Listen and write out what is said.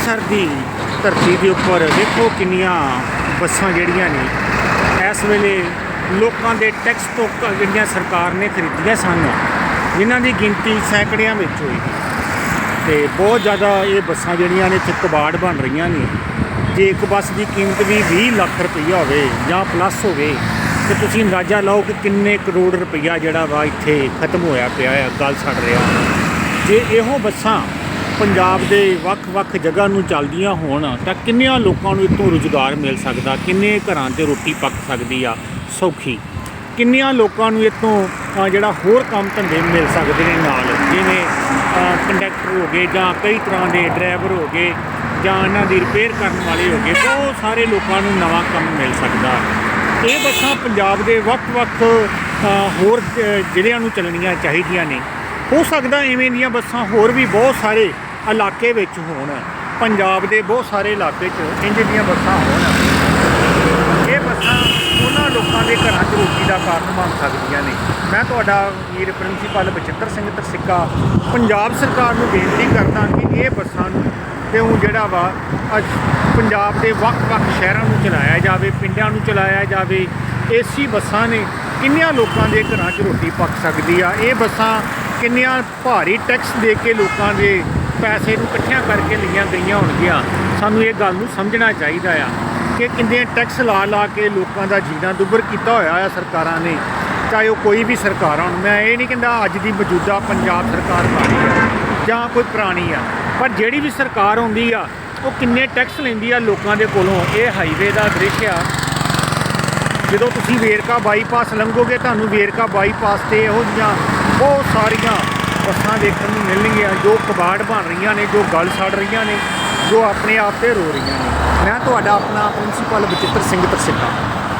ਅੰਮ੍ਰਿਤਸਰ ਦੀ ਧਰਤੀ ਦੇ ਉੱਪਰ ਦੇਖੋ ਕਿੰਨੀਆਂ ਬੱਸਾਂ ਜਿਹੜੀਆਂ ਨੇ। ਇਸ ਵੇਲੇ ਲੋਕਾਂ ਦੇ ਟੈਕਸ ਤੋਂ ਜਿਹੜੀਆਂ ਸਰਕਾਰ ਨੇ ਖਰੀਦੀਆਂ ਸਨ, ਜਿਨ੍ਹਾਂ ਦੀ ਗਿਣਤੀ ਸੈਂਕੜਿਆਂ ਵਿੱਚ ਹੋਈ ਤੇ ਬਹੁਤ ਜ਼ਿਆਦਾ ਇਹ ਬੱਸਾਂ ਜਿਹੜੀਆਂ ਨੇ ਇੱਥੇ ਕਬਾੜ ਬਣ ਰਹੀਆਂ ਨੇ। ਜੇ ਇੱਕ ਬੱਸ ਦੀ ਕੀਮਤ ਵੀ 20 ਲੱਖ ਰੁਪਈਆ ਹੋਵੇ ਜਾਂ ਪਲੱਸ ਹੋਵੇ, ਤੇ ਤੁਸੀਂ ਅੰਦਾਜ਼ਾ ਲਾਓ ਕਿ ਕਿੰਨੇ ਕਰੋੜ ਰੁਪਈਆ ਜਿਹੜਾ ਵਾ ਇੱਥੇ ਖਤਮ ਹੋਇਆ ਪਿਆ ਹੈ, ਗੱਲ ਛੱਡ ਰਿਹਾ। ਜੇ ਇਹੋ ਬੱਸਾਂ ਪੰਜਾਬ ਦੇ ਵੱਖ-ਵੱਖ ਜਗ੍ਹਾ ਨੂੰ ਚੱਲਦੀਆਂ ਹੋਣ ਤਾਂ ਕਿੰਨਿਆਂ ਲੋਕਾਂ ਨੂੰ ਇਤੋਂ ਰੁਜ਼ਗਾਰ ਮਿਲ ਸਕਦਾ? ਕਿੰਨੇ ਘਰਾਂ ਤੇ ਰੋਟੀ ਪੱਕ ਸਕਦੀ ਆ? ਸੌਖੀ। ਕਿੰਨਿਆਂ ਲੋਕਾਂ ਨੂੰ ਇਤੋਂ ਜਿਹੜਾ ਹੋਰ ਕੰਮ ਧੰਦੇ ਮਿਲ ਸਕਦੇ ਨੇ ਨਾਲ? ਜਿਵੇਂ ਅ, ਕੰਡਕਟਰ ਹੋ ਗਏ ਜਾਂ ਕਈ ਤਰ੍ਹਾਂ ਦੇ ਡਰਾਈਵਰ ਹੋ ਗਏ ਜਾਂ ਇਹਨਾਂ ਦੀ ਰਿਪੇਅਰ ਕਰਨ ਵਾਲੇ ਹੋ ਗਏ ਬਹੁਤ ਸਾਰੇ ਲੋਕਾਂ ਨੂੰ ਨਵਾਂ ਕੰਮ ਮਿਲ ਸਕਦਾ। ਇਹ ਬੱਸਾਂ ਪੰਜਾਬ ਦੇ ਵੱਖ-ਵੱਖ ਹੋਰ ਜ਼ਿਲ੍ਹਿਆਂ ਨੂੰ ਚੱਲਣੀਆਂ ਚਾਹੀਦੀਆਂ ਨੇ। ਹੋ ਸਕਦਾ ਐਵੇਂ ਦੀਆਂ ਬੱਸਾਂ ਹੋਰ ਵੀ ਬਹੁਤ ਸਾਰੇ ਇਲਾਕੇ ਵਿੱਚ ਹੋਣ। ਪੰਜਾਬ ਦੇ ਬਹੁਤ ਸਾਰੇ ਇਲਾਕੇ 'ਚ ਇੰਜ ਦੀਆਂ ਬੱਸਾਂ ਹੋਣ। ਇਹ ਬੱਸਾਂ ਉਹਨਾਂ ਲੋਕਾਂ ਦੇ ਘਰਾਂ 'ਚ ਰੋਟੀ ਦਾ ਕਾਰਨ ਬਣ ਸਕਦੀਆਂ ਨੇ। ਮੈਂ ਤੁਹਾਡਾ ਵੀਰ ਪ੍ਰਿੰਸੀਪਲ ਬਚਿੱਤਰ ਸਿੰਘ ਤਰਸਿੱਕਾ ਪੰਜਾਬ ਸਰਕਾਰ ਨੂੰ ਬੇਨਤੀ ਕਰਦਾ ਕਿ ਇਹ ਬੱਸਾਂ ਨੂੰ ਤੇ ਉਹ ਜਿਹੜਾ ਵਾ, ਅੱਜ ਪੰਜਾਬ ਦੇ ਵੱਖ-ਵੱਖ ਸ਼ਹਿਰਾਂ ਨੂੰ ਚਲਾਇਆ ਜਾਵੇ, ਪਿੰਡਾਂ ਨੂੰ ਚਲਾਇਆ ਜਾਵੇ, ਏਸੀ ਬੱਸਾਂ ਨੇ ਕਿੰਨਿਆਂ ਲੋਕਾਂ ਦੇ ਘਰਾਂ 'ਚ ਰੋਟੀ ਪੱਕ ਸਕਦੀ ਆ? ਇਹ ਬੱਸਾਂ ਕਿੰਨਿਆਂ ਭਾਰੀ ਟੈਕਸ ਦੇ ਕੇ ਲੋਕਾਂ ਦੇ ਪੈਸੇ ਨੂੰ ਇਕੱਠਿਆਂ ਕਰਕੇ ਲਈਆਂ ਗਈਆਂ ਹੋਣਗੀਆਂ। ਸਾਨੂੰ ਇਹ ਗੱਲ ਨੂੰ ਸਮਝਣਾ ਚਾਹੀਦਾ ਆ ਕਿ ਕਿੰਨੇ ਟੈਕਸ ਲਾ ਲਾ ਕੇ ਲੋਕਾਂ ਦਾ ਜੀਣਾ ਦੁੱਭਰ ਕੀਤਾ ਹੋਇਆ ਆ ਸਰਕਾਰਾਂ ਨੇ। ਚਾਹੇ ਉਹ ਕੋਈ ਵੀ ਸਰਕਾਰ ਹੋਣ। ਮੈਂ ਇਹ ਨਹੀਂ ਕਹਿੰਦਾ ਅੱਜ ਦੀ ਮੌਜੂਦਾ ਪੰਜਾਬ ਸਰਕਾਰ ਮਾੜੀ ਆ ਜਾਂ ਕੋਈ ਪੁਰਾਣੀ ਆ। ਪਰ ਜਿਹੜੀ ਵੀ ਸਰਕਾਰ ਆਉਂਦੀ ਆ, ਉਹ ਕਿੰਨੇ ਟੈਕਸ ਲੈਂਦੀ ਆ ਲੋਕਾਂ ਦੇ ਕੋਲੋਂ? ਇਹ ਹਾਈਵੇ ਦਾ ਦ੍ਰਿਸ਼ ਆ। ਜਦੋਂ ਤੁਸੀਂ ਵੇਰਕਾ ਬਾਈਪਾਸ ਲੰਘੋਗੇ, ਤੁਹਾਨੂੰ ਵੇਰਕਾ ਬਾਈਪਾਸ ਤੇ ਇਹੋ ਜਿਹੀਆਂ ਬਹੁਤ ਸਾਰੀਆਂ ਬੱਸਾਂ ਦੇਖਣ ਨੂੰ ਮਿਲਣਗੀਆਂ, ਜੋ ਕਬਾੜ ਬਣ ਰਹੀਆਂ ਨੇ, ਜੋ ਗਲ ਸੜ ਰਹੀਆਂ ਨੇ, ਜੋ ਆਪਣੇ ਆਪ ਤੇ ਰੋ ਰਹੀਆਂ ਨੇ। ਮੈਂ ਤੁਹਾਡਾ ਆਪਣਾ ਪ੍ਰਿੰਸੀਪਲ ਬਚਿੱਤਰ ਸਿੰਘ ਤਰਸਿੱਕਾ